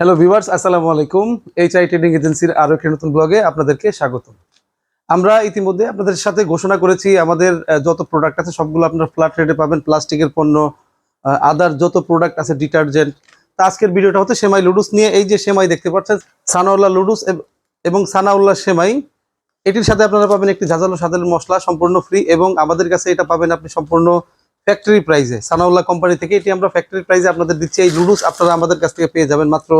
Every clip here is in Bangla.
হ্যালো ভিভার্স আসসালামু আলাইকুম। এইচ আই ট্রেডিং এজেন্সির আরও একটি নতুন ব্লগে আপনাদেরকে স্বাগত আমরা ইতিমধ্যে আপনাদের সাথে ঘোষণা করেছি, আমাদের যত প্রোডাক্ট আছে সবগুলো আপনার ফ্ল্যাট রেটে পাবেন, প্লাস্টিকের পণ্য আদার যত প্রোডাক্ট আছে ডিটারজেন্ট তা আজকের ভিডিওটা হচ্ছে সেমাই লুডুস নিয়ে। এই যে সেমাই দেখতে পাচ্ছেন, সানাউল্লাহ লুডুস এবং সানাউল্লাহ সেমাই। এটির সাথে আপনারা পাবেন একটি ঝাঁঝালো স্বাদের মশলা, সম্পূর্ণ ফ্রি এবং আমাদের কাছে এটা পাবেন আপনি সম্পূর্ণ ফ্যাক্টরি প্রাইজে সানাউল্লাহ কোম্পানি থেকে এটি আমরা ফ্যাক্টরি প্রাইজে আপনাদের দিচ্ছি। এই লুডুস আপনারা আমাদের কাছ থেকে পেয়ে যাবেন মাত্র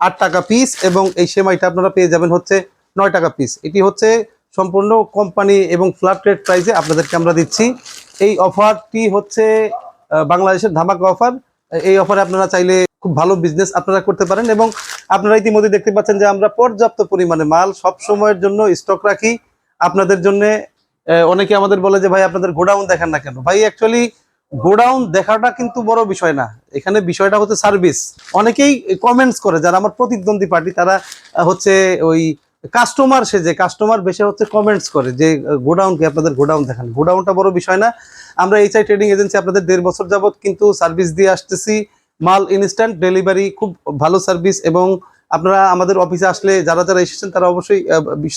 আট টাকা পিস এবং এই সেমাইটা আপনারা পেয়ে যাবেন হচ্ছে নয় টাকা পিস এটি হচ্ছে সম্পূর্ণ কোম্পানি এবং ফ্ল্যাট রেট প্রাইসে আপনাদেরকে আমরা দিচ্ছি। এই অফারটি হচ্ছে বাংলাদেশের ধামাকা অফার এই অফারে আপনারা চাইলে খুব ভালো বিজনেস আপনারা করতে পারেন এবং আপনারা ইতিমধ্যে দেখতে পাচ্ছেন যে আমরা পর্যাপ্ত পরিমাণে মাল সব সময়ের জন্য স্টক রাখি। আপনাদের জন্য অনেকে আমাদের বলে যে, ভাই, আপনাদের গোডাউন দেখান না কেন? ভাই অ্যাকচুয়ালি গোডাউন দেখাটা কিন্তু বড় বিষয় না। এখানে বিষয়টা হচ্ছে সার্ভিস। অনেকেই কমেন্টস করে, যারা আমার প্রতিদ্বন্দ্বী পার্টি, তারা হচ্ছে ওই কাস্টমার সে যে কাস্টমার বেশি হচ্ছে কমেন্টস করে যে গোডাউন কি আপনাদের গোডাউন দেখান? গোডাউনটা বড় বিষয় না। আমরা এইচআই ট্রেডিং এজেন্সি আপনাদের দেড় বছর যাবত কিন্তু সার্ভিস দিয়ে আসতেছি। মাল ইনস্ট্যান্ট ডেলিভারি খুব ভালো সার্ভিস এবং আপনারা আমাদের অফিসে আসলে যারা যারা এসেছেন, তারা অবশ্যই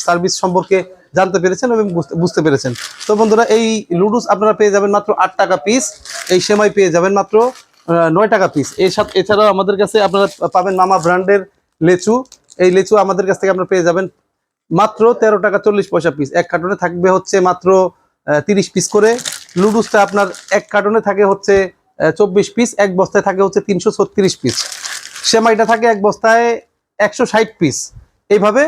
সার্ভিস সম্পর্কে জানতে পেরেছেন এবং বুঝতে- পেরেছেন। তো বন্ধুরা, এই লুডুস আপনারা পেয়ে যাবেন মাত্র আট টাকা পিস এই সেমাই পেয়ে যাবেন মাত্র নয় টাকা পিস এর সাথে, এছাড়াও আমাদের কাছে আপনারা পাবেন মামা ব্র্যান্ডের লেচু। এই লেচু আমাদের কাছ থেকে আপনারা পেয়ে যাবেন মাত্র তেরো টাকা চল্লিশ পয়সা পিস এক কার্টনে থাকবে হচ্ছে মাত্র তিরিশ পিস করে। লুডুসটা আপনার এক কার্টনে থাকে হচ্ছে চব্বিশ পিস এক বস্তায় থাকে হচ্ছে তিনশো ছত্রিশ পিস সেমাইটা থাকে এক বস্তায় একশো ষাট পিস এইভাবে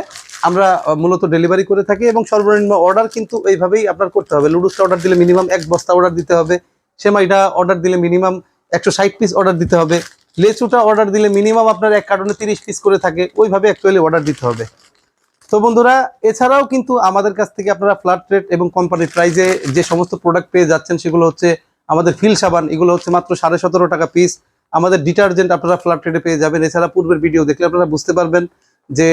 আমরা মূলত ডেলিভারি করে থাকি এবং সর্বনিম্ন অর্ডার কিন্তু এইভাবেই আপনার করতে হবে। লুডুসটা অর্ডার দিলে মিনিমাম এক বস্তা অর্ডার দিতে হবে, সেমাইটা অর্ডার দিলে মিনিমাম একশো ষাট পিস অর্ডার দিতে হবে, লেচুটা অর্ডার দিলে মিনিমাম আপনার এক কার্টনে তিরিশ পিস করে থাকে, ওইভাবে অ্যাকচুয়ালি অর্ডার দিতে হবে। তো বন্ধুরা, এছাড়াও কিন্তু আমাদের কাছ থেকে আপনারা ফ্ল্যাট রেট এবং কোম্পানির প্রাইজে যে সমস্ত প্রোডাক্ট পেয়ে যাচ্ছেন, সেগুলো হচ্ছে আমাদের ফিল সাবান, এগুলো হচ্ছে মাত্র সাড়ে সতেরো টাকা পিস আমাদের ডিটারজেন্ট আপনারা ফ্ল্যাট পেয়ে যাবেন। এছাড়া পূর্বের ভিডিও দেখলে আপনারা বুঝতে পারবেন যে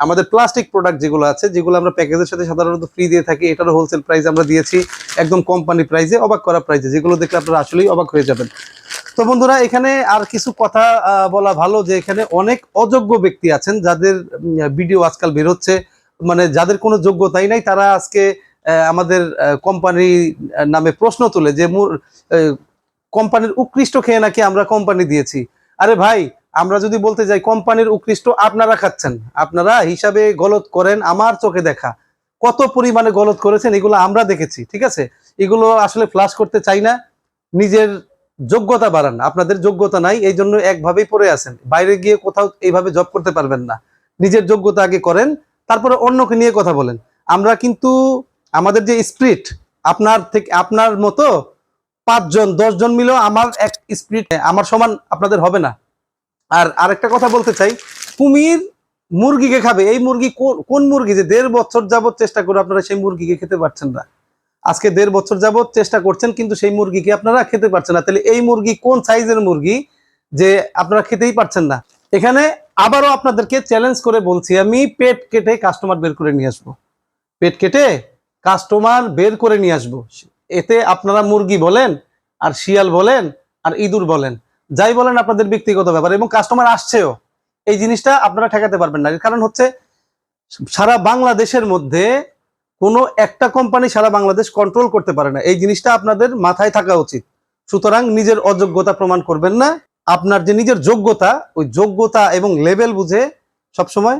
আমাদের প্লাস্টিক প্রোডাক্ট যেগুলো আছে, যেগুলো আমরা প্যাকেজের সাথে সাধারণত ফ্রি দিয়ে থাকি, এটারও হোলসেল প্রাইস আমরা দিয়েছি, একদম কোম্পানি প্রাইসে অবাক করা প্রাইসে যেগুলো দেখলে আপনারা আসলেই অবাক হয়ে যাবেন। তো বন্ধুরা, এখানে আর কিছু কথা বলা ভালো যে এখানে অনেক অযোগ্য ব্যক্তি আছেন, যাদের ভিডিও আজকাল বের হচ্ছে। মানে যাদের কোনো যোগ্যতাই নাই, তারা আজকে আমাদের কোম্পানি নামে প্রশ্ন তোলে যে কোম্পানির উৎকৃষ্ট খেয়ে নাকি আমরা কোম্পানি দিয়েছি। আরে ভাই, আমরা যদি বলতে যাই কোম্পানির উৎকৃষ্ট আপনারা খাচ্ছেন, আপনারা হিসাবে গলত করেন আমার চোখে দেখা। কত পরিমাণে গলত করেছেন এগুলো আমরা দেখেছি, ঠিক আছে? এগুলো আসলে ফ্লাশ করতে চাই না, নিজের যোগ্যতা বাড়ান। আপনাদের যোগ্যতা নাই এই জন্য একভাবেই পড়ে আছেন। বাইরে গিয়ে কোথাও এইভাবে জব করতে পারবেন না। নিজের যোগ্যতা আগে করেন, তারপরে অন্যকে নিয়ে কথা বলেন। আমরা কিন্তু আমাদের যে স্প্রিট আপনার থেকে, আপনার মতো পাঁচজন, দশজন মিলেও আমার এক স্পিরিট আমার সমান আপনাদের হবে না। আর আরেকটা কথা বলতে চাই, কুমির মুরগিকে খাবে, এই মুরগি কোন- মুরগি? যে দেড় বছর যাবত চেষ্টা করে আপনারা সেই মুরগিকে খেতে পারছেন না। আজকে দেড় বছর যাবত চেষ্টা করছেন, কিন্তু সেই মুরগিকে আপনারা খেতে পারছেন না। তাহলে এই মুরগি কোন সাইজের মুরগি যে আপনারা খেতেই পারছেন না? এখানে আবারও আপনাদেরকে চ্যালেঞ্জ করে বলছি, আমি পেট কেটে কাস্টমার বের করে নিয়ে আসব। পেট কেটে কাস্টমার বের করে নিয়ে আসব। এতে আপনারা মুরগি বলেন, আর শিয়াল বলেন, আর ইঁদুর বলেন, যাই বলেন আপনাদের ব্যক্তিগত ব্যাপার এবং কাস্টমার আসছেও, এই জিনিসটা আপনারা ঠেকাতে পারবেন না। কারণ হচ্ছে, সারা বাংলাদেশের মধ্যে কোনো একটা কোম্পানি সারা বাংলাদেশ কন্ট্রোল করতে পারে না। এই জিনিসটা আপনাদের মাথায় থাকা উচিত। সুতরাং নিজের অযোগ্যতা প্রমাণ করবেন না। আপনার যে নিজের যোগ্যতা, ওই যোগ্যতা এবং লেভেল বুঝে সবসময়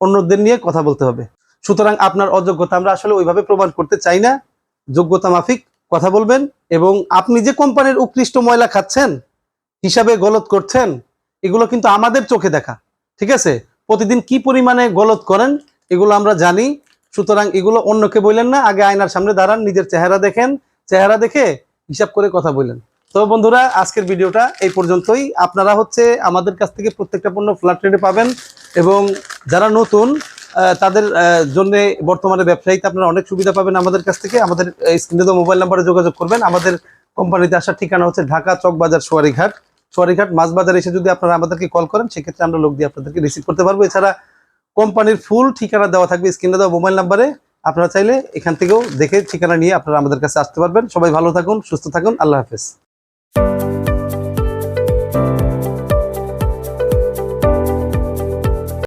অন্যদের নিয়ে কথা বলতে হবে। সুতরাং আপনার অযোগ্যতা আমরা আসলে ওইভাবে প্রমাণ করতে চাই না। যোগ্যতা মাফিক, কথা বলবেন এবং আপনি যে কোম্পানির উৎকৃষ্ট ময়লা খাচ্ছেন, হিসাবে গলত করছেন, এগুলো কিন্তু আমাদের চোখে দেখা, ঠিক আছে? প্রতিদিন কি পরিমাণে গলত করেন, এগুলো আমরা জানি, সুতরাং এগুলো অন্যকে বললেন না, আগে আয়নার সামনে দাঁড়ান, নিজের চেহারা দেখেন, চেহারা দেখে হিসাব করে কথা বললেন। তো বন্ধুরা, আজকের ভিডিওটা এই পর্যন্তই। আপনারা হচ্ছে আমাদের কাছ থেকে প্রত্যেকটা পণ্য ফ্ল্যাট রেটে পাবেন এবং যারা নতুন তাদের জন্য বর্তমানে ব্যবসায়ীতে আপনারা অনেক সুবিধা পাবেন আমাদের কাছ থেকে। আমাদের স্ক্রিনে তো মোবাইল নাম্বারে যোগাযোগ করবেন। আমাদের কোম্পানিতে আসার ঠিকানা হচ্ছে ঢাকা চকবাজার সোয়ারিঘাট। সোয়ারিঘাট মাছ বাজার এসে যদি আপনারা আমাদেরকে কল করেন, সেক্ষেত্রে আমরা লোক দিয়ে আপনাদেরকে রিসিভ করতে পারব। এছাড়া কোম্পানির ফুল ঠিকানা দেওয়া থাকবে স্ক্রিনে দেওয়া মোবাইল নাম্বারে। আপনারা চাইলে এখান থেকেও দেখে ঠিকানা নিয়ে আপনারা আমাদের কাছে আসতে পারবেন। সবাই ভালো থাকুন, সুস্থ থাকুন। আল্লাহ হাফেজ।